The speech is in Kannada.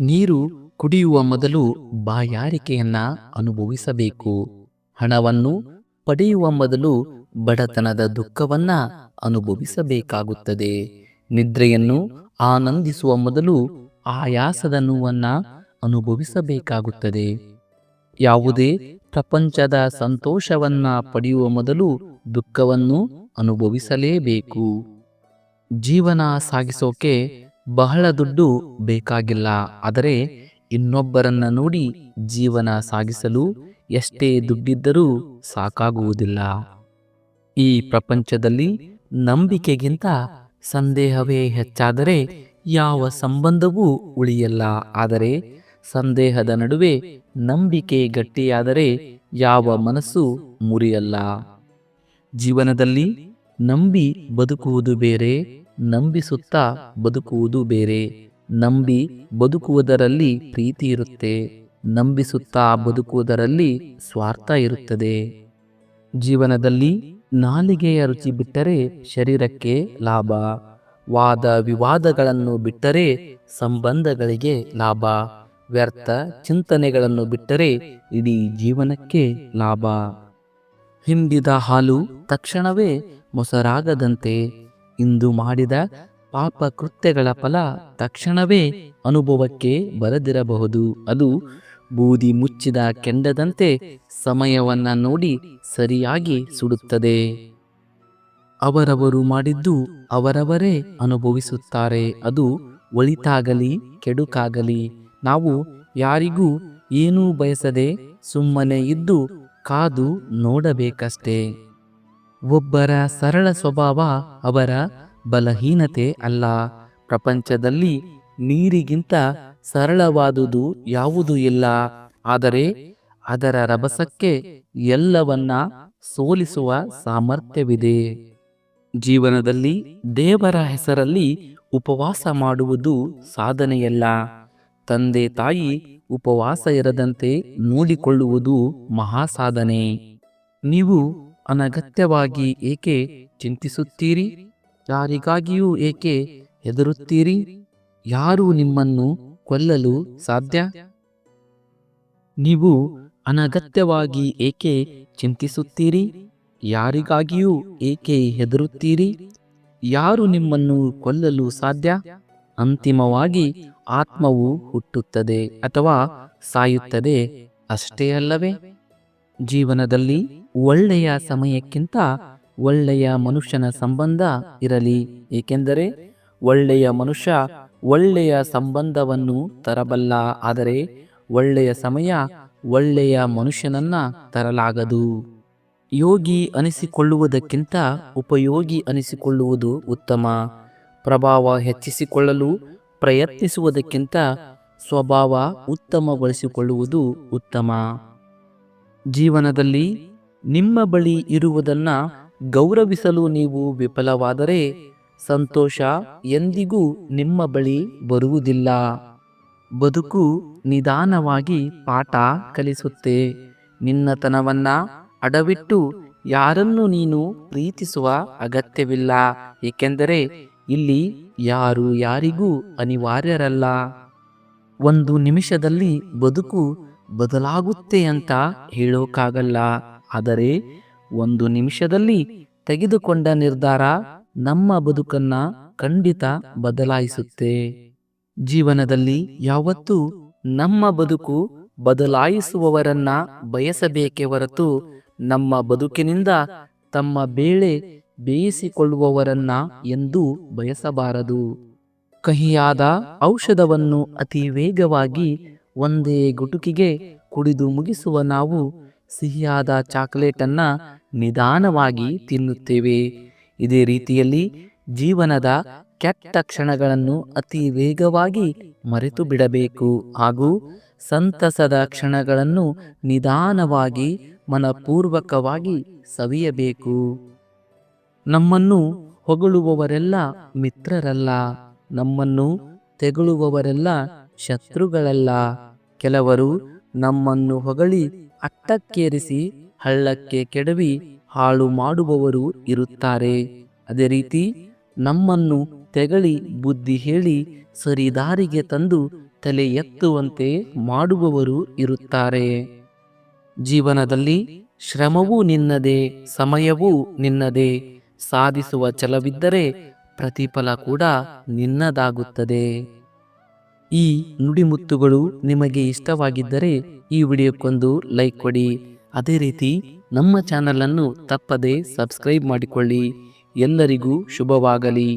ನೀರು ಕುಡಿಯುವ ಮೊದಲು ಬಾಯಾರಿಕೆಯನ್ನ ಅನುಭವಿಸಬೇಕು. ಹಣವನ್ನು ಪಡೆಯುವ ಮೊದಲು ಬಡತನದ ದುಃಖವನ್ನ ಅನುಭವಿಸಬೇಕಾಗುತ್ತದೆ. ನಿದ್ರೆಯನ್ನು ಆನಂದಿಸುವ ಮೊದಲು ಆಯಾಸದ ನೋವನ್ನ ಅನುಭವಿಸಬೇಕಾಗುತ್ತದೆ. ಯಾವುದೇ ಪ್ರಪಂಚದ ಸಂತೋಷವನ್ನ ಪಡೆಯುವ ಮೊದಲು ದುಃಖವನ್ನು ಅನುಭವಿಸಲೇಬೇಕು. ಜೀವನ ಸಾಗಿಸೋಕೆ ಬಹಳ ದುಡ್ಡು ಬೇಕಾಗಿಲ್ಲ. ಆದರೆ ಇನ್ನೊಬ್ಬರನ್ನ ನೋಡಿ ಜೀವನ ಸಾಗಿಸಲು ಎಷ್ಟೇ ದುಡ್ಡಿದ್ದರೂ ಸಾಕಾಗುವುದಿಲ್ಲ. ಈ ಪ್ರಪಂಚದಲ್ಲಿ ನಂಬಿಕೆಗಿಂತ ಸಂದೇಹವೇ ಹೆಚ್ಚಾದರೆ ಯಾವ ಸಂಬಂಧವೂ ಉಳಿಯಲ್ಲ. ಆದರೆ ಸಂದೇಹದ ನಡುವೆ ನಂಬಿಕೆ ಗಟ್ಟಿಯಾದರೆ ಯಾವ ಮನಸ್ಸು ಮುರಿಯಲ್ಲ. ಜೀವನದಲ್ಲಿ ನಂಬಿ ಬದುಕುವುದು ಬೇರೆ ನಂಬಿಸುತ್ತಾ ಬದುಕುವುದು ಬೇರೆ. ನಂಬಿ ಬದುಕುವುದರಲ್ಲಿ ಪ್ರೀತಿ ಇರುತ್ತೆ. ನಂಬಿಸುತ್ತಾ ಬದುಕುವುದರಲ್ಲಿ ಸ್ವಾರ್ಥ ಇರುತ್ತದೆ. ಜೀವನದಲ್ಲಿ ನಾಲಿಗೆಯ ರುಚಿ ಬಿಟ್ಟರೆ ಶರೀರಕ್ಕೆ ಲಾಭ. ವಾದ ವಿವಾದಗಳನ್ನು ಬಿಟ್ಟರೆ ಸಂಬಂಧಗಳಿಗೆ ಲಾಭ. ವ್ಯರ್ಥ ಚಿಂತನೆಗಳನ್ನು ಬಿಟ್ಟರೆ ಇಡೀ ಜೀವನಕ್ಕೆ ಲಾಭ. ಹಿಂಡಿದ ಹಾಲು ತಕ್ಷಣವೇ ಮೊಸರಾಗದಂತೆ. ಇಂದು ಮಾಡಿದ ಪಾಪ ಕೃತ್ಯಗಳ ಫಲ ತಕ್ಷಣವೇ ಅನುಭವಕ್ಕೆ ಬರದಿರಬಹುದು. ಅದು ಬೂದಿ ಮುಚ್ಚಿದ ಕೆಂಡದಂತೆ ಸಮಯವನ್ನ ನೋಡಿ ಸರಿಯಾಗಿ ಸುಡುತ್ತದೆ. ಅವರವರು ಮಾಡಿದ್ದು ಅವರವರೇ ಅನುಭವಿಸುತ್ತಾರೆ. ಅದು ಒಳಿತಾಗಲಿ, ಕೆಡುಕಾಗಲಿ. ನಾವು ಯಾರಿಗೂ ಏನೂ ಬಯಸದೆ ಸುಮ್ಮನೆ ಇದ್ದು ಕಾದು ನೋಡಬೇಕಷ್ಟೇ. ಒಬ್ಬರ ಸರಳ ಸ್ವಭಾವ ಅವರ ಬಲಹೀನತೆ ಅಲ್ಲ. ಪ್ರಪಂಚದಲ್ಲಿ ನೀರಿಗಿಂತ ಸರಳವಾದುದು ಯಾವುದೂ ಇಲ್ಲ. ಆದರೆ ಅದರ ರಭಸಕ್ಕೆ ಎಲ್ಲವನ್ನ ಸೋಲಿಸುವ ಸಾಮರ್ಥ್ಯವಿದೆ. ಜೀವನದಲ್ಲಿ ದೇವರ ಹೆಸರಲ್ಲಿ ಉಪವಾಸ ಮಾಡುವುದು ಸಾಧನೆಯಲ್ಲ. ತಂದೆ ತಾಯಿ ಉಪವಾಸ ಇರದಂತೆ ನೋಡಿಕೊಳ್ಳುವುದು ಮಹಾಸಾಧನೆ. ನೀವು ಅನಗತ್ಯವಾಗಿ ಏಕೆ ಚಿಂತಿಸುತ್ತೀರಿ? ಯಾರಿಗಾಗಿಯೂ ಏಕೆ ಹೆದರುತ್ತೀರಿ? ಯಾರು ನಿಮ್ಮನ್ನು ಕೊಲ್ಲಲು ಸಾಧ್ಯ? ನೀವು ಅನಗತ್ಯವಾಗಿ ಏಕೆ ಚಿಂತಿಸುತ್ತೀರಿ? ಯಾರಿಗಾಗಿಯೂ ಏಕೆ ಹೆದರುತ್ತೀರಿ? ಯಾರು ನಿಮ್ಮನ್ನು ಕೊಲ್ಲಲು ಸಾಧ್ಯ? ಅಂತಿಮವಾಗಿ ಆತ್ಮವು ಹುಟ್ಟುತ್ತದೆ ಅಥವಾ ಸಾಯುತ್ತದೆ ಅಷ್ಟೇ ಅಲ್ಲವೇ? ಜೀವನದಲ್ಲಿ ಒಳ್ಳೆಯ ಸಮಯಕ್ಕಿಂತ ಒಳ್ಳೆಯ ಮನುಷ್ಯನ ಸಂಬಂಧ ಇರಲಿ. ಏಕೆಂದರೆ ಒಳ್ಳೆಯ ಮನುಷ್ಯ ಒಳ್ಳೆಯ ಸಂಬಂಧವನ್ನು ತರಬಲ್ಲ. ಆದರೆ ಒಳ್ಳೆಯ ಸಮಯ ಒಳ್ಳೆಯ ಮನುಷ್ಯನನ್ನ ತರಲಾಗದು. ಯೋಗಿ ಅನಿಸಿಕೊಳ್ಳುವುದಕ್ಕಿಂತ ಉಪಯೋಗಿ ಅನಿಸಿಕೊಳ್ಳುವುದು ಉತ್ತಮ. ಪ್ರಭಾವ ಹೆಚ್ಚಿಸಿಕೊಳ್ಳಲು ಪ್ರಯತ್ನಿಸುವುದಕ್ಕಿಂತ ಸ್ವಭಾವ ಉತ್ತಮಗೊಳಿಸಿಕೊಳ್ಳುವುದು ಉತ್ತಮ. ಜೀವನದಲ್ಲಿ ನಿಮ್ಮ ಬಳಿ ಇರುವುದನ್ನ ಗೌರವಿಸಲು ನೀವು ವಿಫಲವಾದರೆ ಸಂತೋಷ ಎಂದಿಗೂ ನಿಮ್ಮ ಬಳಿ ಬರುವುದಿಲ್ಲ. ಬದುಕು ನಿಧಾನವಾಗಿ ಪಾಠ ಕಲಿಸುತ್ತೆ. ನಿನ್ನತನವನ್ನ ಅಡವಿಟ್ಟು ಯಾರನ್ನು ನೀನು ಪ್ರೀತಿಸುವ ಅಗತ್ಯವಿಲ್ಲ. ಏಕೆಂದರೆ ಇಲ್ಲಿ ಯಾರು ಯಾರಿಗೂ ಅನಿವಾರ್ಯರಲ್ಲ. ಒಂದು ನಿಮಿಷದಲ್ಲಿ ಬದುಕು ಬದಲಾಗುತ್ತೆ ಅಂತ ಹೇಳೋಕ್ಕಾಗಲ್ಲ ಆದರೆ ಒಂದು ನಿಮಿಷದಲ್ಲಿ ತೆಗೆದುಕೊಂಡ ನಿರ್ಧಾರ ನಮ್ಮ ಬದುಕನ್ನ ಖಂಡಿತ ಬದಲಾಯಿಸುತ್ತೆ. ಜೀವನದಲ್ಲಿ ಯಾವತ್ತೂ ನಮ್ಮ ಬದುಕು ಬದಲಾಯಿಸುವವರನ್ನ ಬಯಸಬೇಕೇ ಹೊರತು ನಮ್ಮ ಬದುಕಿನಿಂದ ತಮ್ಮ ಬೇಳೆ ಬೇಯಿಸಿಕೊಳ್ಳುವವರನ್ನ ಎಂದು ಬಯಸಬಾರದು. ಕಹಿಯಾದ ಔಷಧವನ್ನು ಅತಿ ವೇಗವಾಗಿ ಒಂದೇ ಗುಟುಕಿಗೆ ಕುಡಿದು ಮುಗಿಸುವ ನಾವು ಸಿಹಿಯಾದ ಚಾಕ್ಲೇಟನ್ನು ನಿಧಾನವಾಗಿ ತಿನ್ನುತ್ತೇವೆ. ಇದೇ ರೀತಿಯಲ್ಲಿ ಜೀವನದ ಕೆಟ್ಟ ಕ್ಷಣಗಳನ್ನು ಅತಿ ವೇಗವಾಗಿ ಮರೆತು ಬಿಡಬೇಕು ಹಾಗೂ ಸಂತಸದ ಕ್ಷಣಗಳನ್ನು ನಿಧಾನವಾಗಿ ಮನಪೂರ್ವಕವಾಗಿ ಸವಿಯಬೇಕು. ನಮ್ಮನ್ನು ಹೊಗಳುವವರೆಲ್ಲ ಮಿತ್ರರಲ್ಲ, ನಮ್ಮನ್ನು ತೆಗಳುವವರೆಲ್ಲ ಶತ್ರುಗಳಲ್ಲ. ಕೆಲವರು ನಮ್ಮನ್ನು ಹೊಗಳಿ ಅಟ್ಟಕ್ಕೇರಿಸಿ ಹಳ್ಳಕ್ಕೆ ಕೆಡವಿ ಹಾಳು ಮಾಡುವವರು ಇರುತ್ತಾರೆ. ಅದೇ ರೀತಿ ನಮ್ಮನ್ನು ತೆಗಳಿ ಬುದ್ಧಿ ಹೇಳಿ ಸರಿದಾರಿಗೆ ತಂದು ತಲೆ ಎತ್ತುವಂತೆ ಮಾಡುವವರು ಇರುತ್ತಾರೆ. ಜೀವನದಲ್ಲಿ ಶ್ರಮವೂ ನಿನ್ನದೇ, ಸಮಯವೂ ನಿನ್ನದೇ. ಸಾಧಿಸುವ ಛಲವಿದ್ದರೆ ಪ್ರತಿಫಲ ಕೂಡ ನಿನ್ನದಾಗುತ್ತದೆ. ಈ ನುಡಿಮುತ್ತುಗಳು ನಿಮಗೆ ಇಷ್ಟವಾಗಿದ್ದರೆ ಈ ವಿಡಿಯೋಕ್ಕೊಂದು ಲೈಕ್ ಕೊಡಿ. ಅದೇ ರೀತಿ ನಮ್ಮ ಚಾನಲನ್ನು ತಪ್ಪದೆ ಸಬ್ಸ್ಕ್ರೈಬ್ ಮಾಡಿಕೊಳ್ಳಿ. ಎಲ್ಲರಿಗೂ ಶುಭವಾಗಲಿ.